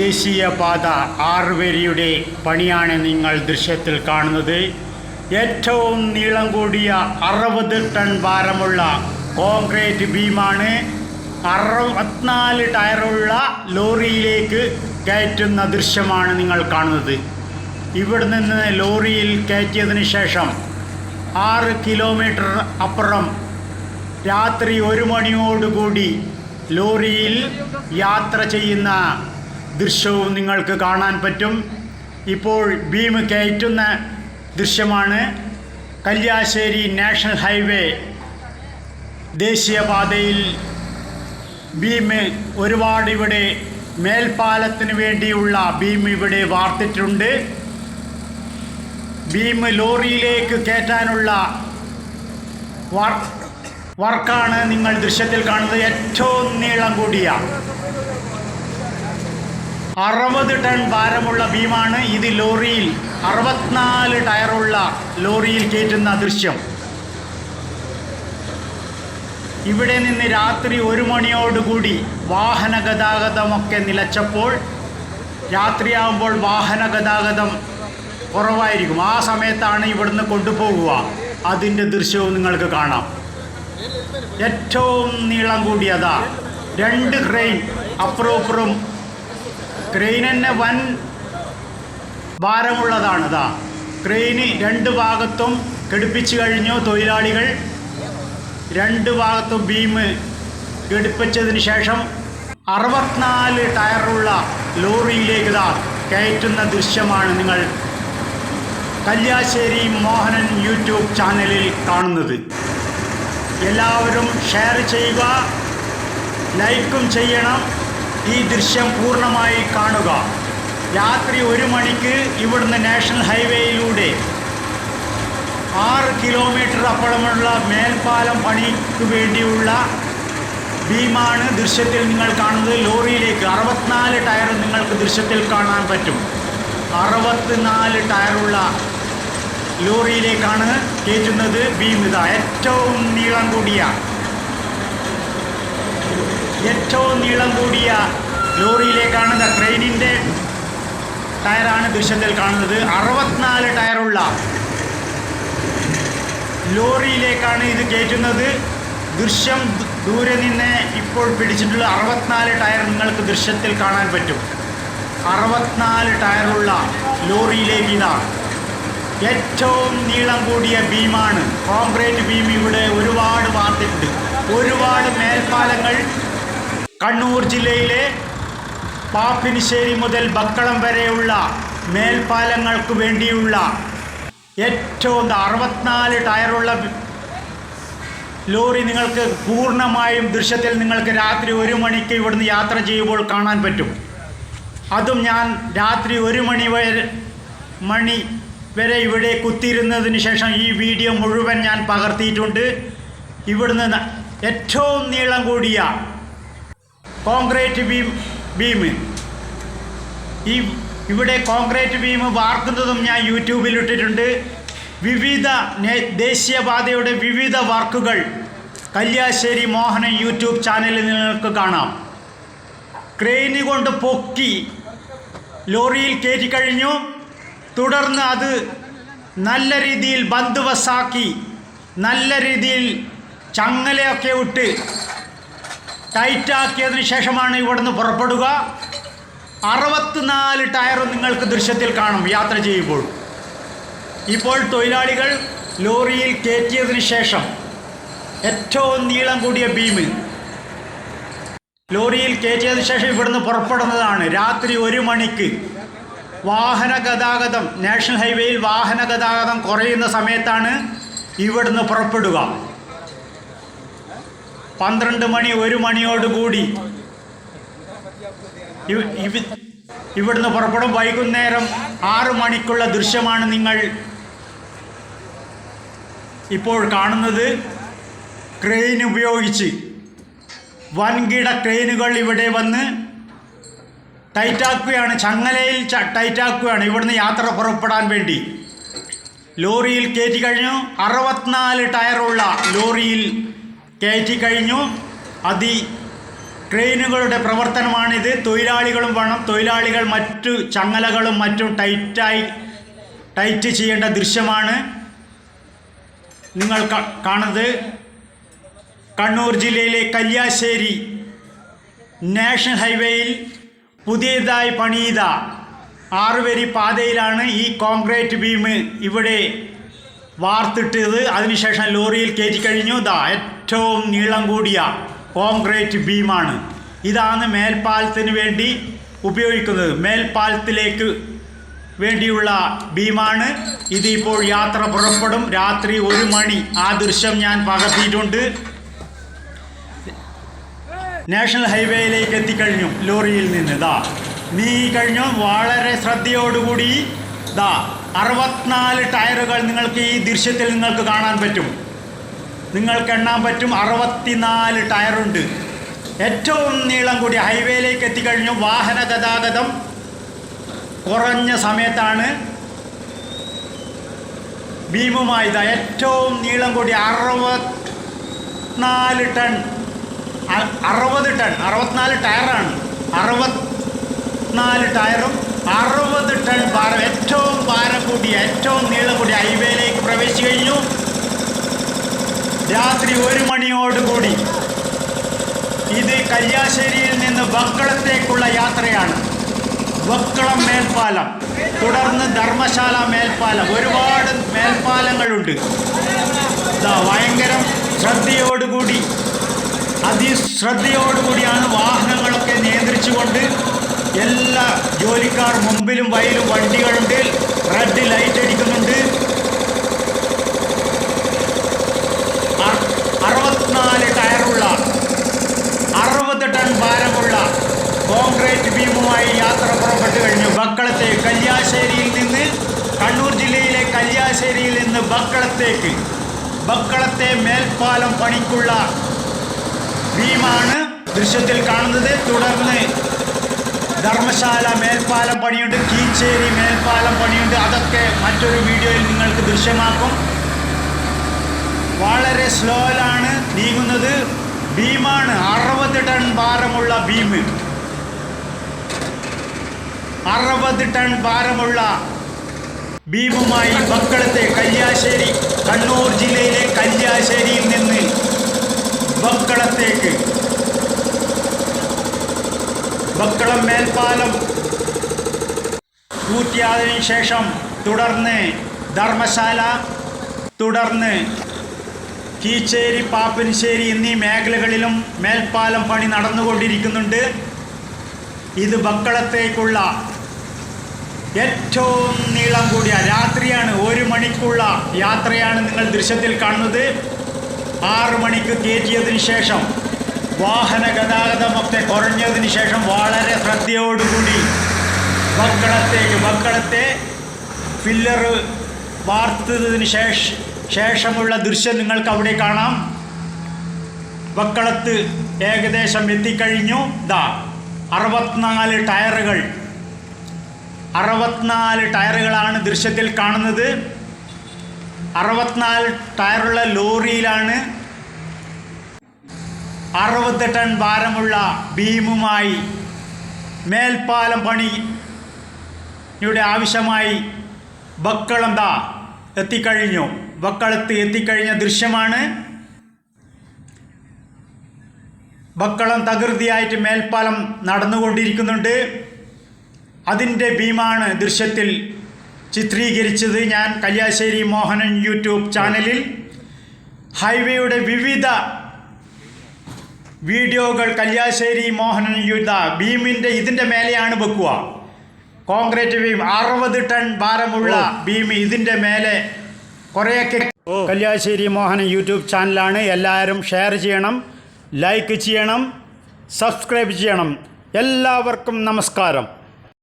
ദേശീയപാത ആറുവരിയുടെ പണിയാണ് നിങ്ങൾ ദൃശ്യത്തിൽ കാണുന്നത്. ഏറ്റവും നീളം കൂടിയ അറുപത് ടൺ ഭാരമുള്ള കോൺക്രീറ്റ് ബീമാണ് അറുപത്തിനാല് ടയറുള്ള ലോറിയിലേക്ക് കയറ്റുന്ന ദൃശ്യമാണ് നിങ്ങൾ കാണുന്നത്. ഇവിടെ നിന്ന് ലോറിയിൽ കയറ്റിയതിന് ശേഷം ആറ് കിലോമീറ്റർ അപ്പുറം രാത്രി ഒരു മണിയോടുകൂടി ലോറിയിൽ യാത്ര ചെയ്യുന്ന ദൃശ്യവും നിങ്ങൾക്ക് കാണാൻ പറ്റും. ഇപ്പോൾ ബീം കയറ്റുന്ന ദൃശ്യമാണ്. കല്യാശ്ശേരി നാഷണൽ ഹൈവേ ദേശീയപാതയിൽ ബീം ഒരുപാട് ഇവിടെ മേൽപ്പാലത്തിന് വേണ്ടിയുള്ള ബീം ഇവിടെ വാർത്തിട്ടുണ്ട്. ബീം ലോറിയിലേക്ക് കയറ്റാനുള്ള വർ- വർക്കാണ് നിങ്ങൾ ദൃശ്യത്തിൽ കാണുന്നത്. ഏറ്റവും നീളം കൂടിയ അറുപത് ടൺ ഭാരമുള്ള ബീമാണ് ഇത് ലോറിയിൽ അറുപത്തിനാല് ടയറുള്ള ലോറിയിൽ കയറ്റുന്ന ദൃശ്യം. ഇവിടെ നിന്ന് രാത്രി ഒരു മണിയോടുകൂടി വാഹന ഗതാഗതമൊക്കെ നിലച്ചപ്പോൾ രാത്രിയാകുമ്പോൾ വാഹന ഗതാഗതം കുറവായിരിക്കും. ആ സമയത്താണ് ഇവിടുന്ന് കൊണ്ടുപോകുക അതിന്റെ ദൃശ്യവും നിങ്ങൾക്ക് കാണാം. ഏറ്റവും നീളം കൂടിയതാ രണ്ട് ക്രെയിൻ അപ്പുറവും ക്രെയിൻ തന്നെ വൻ ഭാരമുള്ളതാണ്. ഇതാ ക്രെയിന് രണ്ട് ഭാഗത്തും ഘടിപ്പിച്ചു കഴിഞ്ഞു തൊഴിലാളികൾ. രണ്ട് ഭാഗത്തും ബീം ഘടിപ്പിച്ചതിന് ശേഷം അറുപത്തിനാല് ടയറുള്ള ലോറിയിലേക്ക് ഇതാ കയറ്റുന്ന ദൃശ്യമാണ് നിങ്ങൾ കല്യാശ്ശേരി മോഹനൻ യൂട്യൂബ് ചാനലിൽ കാണുന്നത്. എല്ലാവരും ഷെയർ ചെയ്യുക ലൈക്കും ചെയ്യണം. ഈ ദൃശ്യം പൂർണമായി കാണുക. രാത്രി ഒരു മണിക്ക് ഇവിടുന്ന് നാഷണൽ ഹൈവേയിലൂടെ ആറ് കിലോമീറ്റർ അപ്പുറമുള്ള മേൽപ്പാലം പണിക്ക് വേണ്ടിയുള്ള ഭീമാണ് ദൃശ്യത്തിൽ നിങ്ങൾ കാണുന്നത്. ലോറിയിലേക്ക് അറുപത്തിനാല് ടയർ നിങ്ങൾക്ക് ദൃശ്യത്തിൽ കാണാൻ പറ്റും. അറുപത്തിനാല് ടയറുള്ള ലോറിയിലേക്കാണ് കയറ്റുന്നത് ഭീം. ഇതാ ഏറ്റവും നീളം കൂടിയ ഏറ്റവും നീളം കൂടിയ ലോറിയിലേക്കാണ് ക്രെയിനിന്റെ ടയറാണ് ദൃശ്യത്തിൽ കാണുന്നത്. അറുപത്തിനാല് ടയറുള്ള ലോറിയിലേക്കാണ് ഇത് കയറ്റുന്നത്. ദൃശ്യം ദൂരെ നിന്ന് ഇപ്പോൾ പിടിച്ചിട്ടുള്ള അറുപത്തിനാല് ടയർ നിങ്ങൾക്ക് ദൃശ്യത്തിൽ കാണാൻ പറ്റും. അറുപത്തിനാല് ടയറുള്ള ലോറിയിലേക്ക് ഇതാണ് ഏറ്റവും നീളം കൂടിയ ബീമാണ് കോൺക്രീറ്റ് ബീം ഇവിടെ ഒരുപാട് വാർത്തിട്ടുണ്ട് ഒരുപാട് മേൽപ്പാലങ്ങൾ കണ്ണൂർ ജില്ലയിലെ പാപ്പിനിശ്ശേരി മുതൽ ബക്കളം വരെയുള്ള മേൽപ്പാലങ്ങൾക്ക് വേണ്ടിയുള്ള ഏറ്റവും അറുപത്തിനാല് ടയറുള്ള ലോറി നിങ്ങൾക്ക് പൂർണമായും ദൃശ്യത്തിൽ നിങ്ങൾക്ക് രാത്രി ഒരു മണിക്ക് ഇവിടുന്ന് യാത്ര ചെയ്യുമ്പോൾ കാണാൻ പറ്റും. അതും ഞാൻ രാത്രി ഒരു മണി വരെ മണി വരെ ഇവിടെ കുത്തിയിരുന്നതിന് ശേഷം ഈ വീഡിയോ മുഴുവൻ ഞാൻ പകർത്തിയിട്ടുണ്ട്. ഇവിടുന്ന് ഏറ്റവും നീളം കൂടിയ കോൺക്രീറ്റ് ബീം ബീം ഈ ഇവിടെ കോൺക്രീറ്റ് ബീം വാർക്കുന്നതും ഞാൻ യൂട്യൂബിൽ ഇട്ടിട്ടുണ്ട്. വിവിധ ദേശീയപാതയുടെ വിവിധ വർക്കുകൾ കല്യാശ്ശേരി മോഹനൻ യൂട്യൂബ് ചാനലിൽ നിങ്ങൾക്ക് കാണാം. ക്രെയിന് കൊണ്ട് പൊക്കി ലോറിയിൽ കയറ്റി കഴിഞ്ഞു. തുടർന്ന് അത് നല്ല രീതിയിൽ ബന്ദുവസാക്കി നല്ല രീതിയിൽ ചങ്ങലയൊക്കെ ഇട്ട് ടൈറ്റാക്കിയതിന് ശേഷമാണ് ഇവിടുന്ന് പുറപ്പെടുക. അറുപത്തിനാല് ടയറും നിങ്ങൾക്ക് ദൃശ്യത്തിൽ കാണും. യാത്ര ചെയ്യുമ്പോൾ. ഇപ്പോൾ തൊഴിലാളികൾ ലോറിയിൽ കയറ്റിയതിന് ശേഷം ഏറ്റവും നീളം കൂടിയ ബീം ലോറിയിൽ കയറ്റിയതിന് ശേഷം ഇവിടുന്ന് പുറപ്പെടുന്നതാണ്. രാത്രി ഒരു മണിക്ക് വാഹന ഗതാഗതം നാഷണൽ ഹൈവേയിൽ വാഹന ഗതാഗതം കുറയുന്ന സമയത്താണ് ഇവിടുന്ന് പുറപ്പെടുക. പന്ത്രണ്ട് മണി ഒരു മണിയോടുകൂടി കൂടി. ഇവ- ഇവിടുന്ന് പുറപ്പെടും വൈകുന്നേരം ആറ് മണിക്കുള്ള ദൃശ്യമാണ് നിങ്ങൾ ഇപ്പോൾ കാണുന്നത്. ക്രെയിൻ ഉപയോഗിച്ച് വൻകിട ക്രെയിനുകൾ ഇവിടെ വന്ന് ടൈറ്റാക്കുകയാണ് ചങ്ങലയിൽ ടൈറ്റാക്കുകയാണ് ഇവിടുന്ന് യാത്ര പുറപ്പെടാൻ വേണ്ടി. ലോറിയിൽ കയറ്റി കഴിഞ്ഞു. അറുപത്തിനാല് ടയറുള്ള ലോറിയിൽ കയറ്റി കഴിഞ്ഞു. അതി ട്രെയിനുകളുടെ പ്രവർത്തനമാണിത്. തൊഴിലാളികളും വേണം. തൊഴിലാളികൾ മറ്റു ചങ്ങലകളും മറ്റും ടൈറ്റായി ടൈറ്റ് ചെയ്യേണ്ട ദൃശ്യമാണ് നിങ്ങൾ കാണുന്നത്. കണ്ണൂർ ജില്ലയിലെ കല്യാശ്ശേരി നാഷണൽ ഹൈവേയിൽ പുതിയതായി പണിത ആറുവരി പാതയിലാണ് ഈ കോൺക്രീറ്റ് ബീം ഇവിടെ വാർത്തിട്ടത്. അതിനുശേഷം ലോറിയിൽ കയറ്റി കഴിഞ്ഞു. ഇതാ ഏറ്റവും നീളം കൂടിയ കോൺക്രീറ്റ് ബീമാണ്. ഇതാണ് മേൽപ്പാലത്തിന് വേണ്ടി ഉപയോഗിക്കുന്നത്. മേൽപ്പാലത്തിലേക്ക് വേണ്ടിയുള്ള ബീമാണ്. ഇതിപ്പോൾ യാത്ര പുറപ്പെടും. രാത്രി ഒരു മണി. ആ ദൃശ്യം ഞാൻ പകർത്തിയിട്ടുണ്ട്. നാഷണൽ ഹൈവേയിലേക്ക് എത്തിക്കഴിഞ്ഞു ലോറിയിൽ നിന്ന്. ദാ നീ കഴിഞ്ഞു. വളരെ ശ്രദ്ധയോടുകൂടി ദാ അറുപത്തിനാല് ടയറുകൾ നിങ്ങൾക്ക് ഈ ദൃശ്യത്തിൽ നിങ്ങൾക്ക് കാണാൻ പറ്റും. നിങ്ങൾക്ക് എണ്ണാൻ പറ്റും അറുപത്തിനാല് ടയറുണ്ട്. ഏറ്റവും നീളം കൂടി ഹൈവേയിലേക്ക് എത്തിക്കഴിഞ്ഞു. വാഹന ഗതാഗതം കുറഞ്ഞ സമയത്താണ് ഭീമമായി ഏറ്റവും നീളം കൂടി അറുപത്തിനാല് ടൺ. അറുപത് ടൺ. അറുപത്തിനാല് ടയറാണ്. അറുപത്തിനാല് ടയറും അറുപത് ടൺ ഭാരം ഏറ്റവും ഭാരം കൂടിയ ഏറ്റവും നീളം കൂടിയ ഹൈവേയിലേക്ക് പ്രവേശിച്ചു കഴിഞ്ഞു. രാത്രി ഒരു മണിയോടുകൂടി ഇത് കല്യാശ്ശേരിയിൽ നിന്ന് വക്കളത്തേക്കുള്ള യാത്രയാണ്. ബക്കളം മേൽപ്പാലം തുടർന്ന് ധർമ്മശാല മേൽപ്പാലം ഒരുപാട് മേൽപ്പാലങ്ങളുണ്ട്. ഭയങ്കരം ശ്രദ്ധയോടുകൂടി അതിശ്രദ്ധയോടുകൂടിയാണ് വാഹനങ്ങളൊക്കെ നിയന്ത്രിച്ചുകൊണ്ട് എല്ലാ ജോലിക്കാർ മുമ്പിലും വയലും വണ്ടികളുണ്ട് റെഡ് ലൈറ്റ് അടിക്കുന്നുണ്ട്. അറുപത്തിനാല് ടയറുള്ള അറുപത് ടൺ ഭാരമുള്ള കോൺക്രീറ്റ് ബീമുമായി യാത്ര പുറപ്പെട്ടു കഴിഞ്ഞു. ബക്കളത്തെ കല്യാശ്ശേരിയിൽ നിന്ന് കണ്ണൂർ ജില്ലയിലെ കല്യാശ്ശേരിയിൽ നിന്ന് ബക്കളത്തേക്ക് ബക്കളത്തെ മേൽപ്പാലം പണിക്കുള്ള ഭീമാണ് ദൃശ്യത്തിൽ കാണുന്നത്. തുടർന്ന് ധർമ്മശാല മേൽപ്പാലം പണിയുണ്ട് കീച്ചേരി മേൽപ്പാലം പണിയുണ്ട്. അതൊക്കെ മറ്റൊരു വീഡിയോയിൽ നിങ്ങൾക്ക് ദൃശ്യമാക്കും. വളരെ സ്ലോയിലാണ് നീങ്ങുന്നത്. ഭീമാണ് അറുപത് ടൺ ഭാരമുള്ള ഭീം അറുപത് ടൺ ഭാരമുള്ള ഭീമുമായി ബക്കളത്തെ കല്യാശ്ശേരി കണ്ണൂർ ജില്ലയിലെ കല്യാശ്ശേരിയിൽ നിന്ന് ബക്കളത്തേക്ക് ബക്കളം മേൽപ്പാലം പൂർത്തിയായതിനു ശേഷം തുടർന്ന് ധർമ്മശാല തുടർന്ന് കീച്ചേരി പാപ്പനശ്ശേരി എന്നീ മേഖലകളിലും മേൽപ്പാലം പണി നടന്നുകൊണ്ടിരിക്കുന്നുണ്ട്. ഇത് ബക്കളത്തേക്കുള്ള ഏറ്റവും നീളം കൂടിയ രാത്രിയാണ് ഒരു മണിക്കുള്ള യാത്രയാണ് നിങ്ങൾ ദൃശ്യത്തിൽ കാണുന്നത്. ആറ് മണിക്ക് കയറ്റിയതിന് ശേഷം വാഹന ഗതാഗതമൊക്കെ കുറഞ്ഞതിന് ശേഷം വളരെ ശ്രദ്ധയോടുകൂടി ബക്കളത്തേക്ക് ബക്കളത്തെ ഫില്ലർ വാർത്തതിന് ശേഷ ശേഷമുള്ള ദൃശ്യം നിങ്ങൾക്ക് അവിടെ കാണാം. വക്കളത്ത് ഏകദേശം എത്തിക്കഴിഞ്ഞു. ദാ അറുപത്തിനാല് ടയറുകൾ. അറുപത്തിനാല് ടയറുകളാണ് ദൃശ്യത്തിൽ കാണുന്നത്. അറുപത്തിനാല് ടയറുള്ള ലോറിയിലാണ് അറുപത് ടൺ ഭാരമുള്ള ഭീമുമായി മേൽപ്പാലം പണിയുടെ ആവശ്യമായി ബക്കളം ദാ എത്തിക്കഴിഞ്ഞു. ബക്കളത്ത് എത്തിക്കഴിഞ്ഞ ദൃശ്യമാണ്. ബക്കളം തകൃതിയായിട്ട് മേൽപ്പാലം നടന്നുകൊണ്ടിരിക്കുന്നുണ്ട്. അതിന്റെ ഭീമാണ് ദൃശ്യത്തിൽ ചിത്രീകരിച്ചത് ഞാൻ കല്യാശ്ശേരി മോഹനൻ യൂട്യൂബ് ചാനലിൽ. ഹൈവേയുടെ വിവിധ വീഡിയോകൾ കല്യാശ്ശേരി മോഹനൻ യുദ്ധ ഭീമിന്റെ ഇതിന്റെ മേലെയാണ് വെക്കുക. കോൺക്രീറ്റ് ബീം അറുപത് ടൺ ഭാരമുള്ള ഭീം ഇതിന്റെ മേലെ കുറേയൊക്കെ കല്യാശ്ശേരി മോഹനൻ യൂട്യൂബ് ചാനലാണ്. എല്ലാവരും ഷെയർ ചെയ്യണം ലൈക്ക് ചെയ്യണം സബ്സ്ക്രൈബ് ചെയ്യണം. എല്ലാവർക്കും നമസ്കാരം.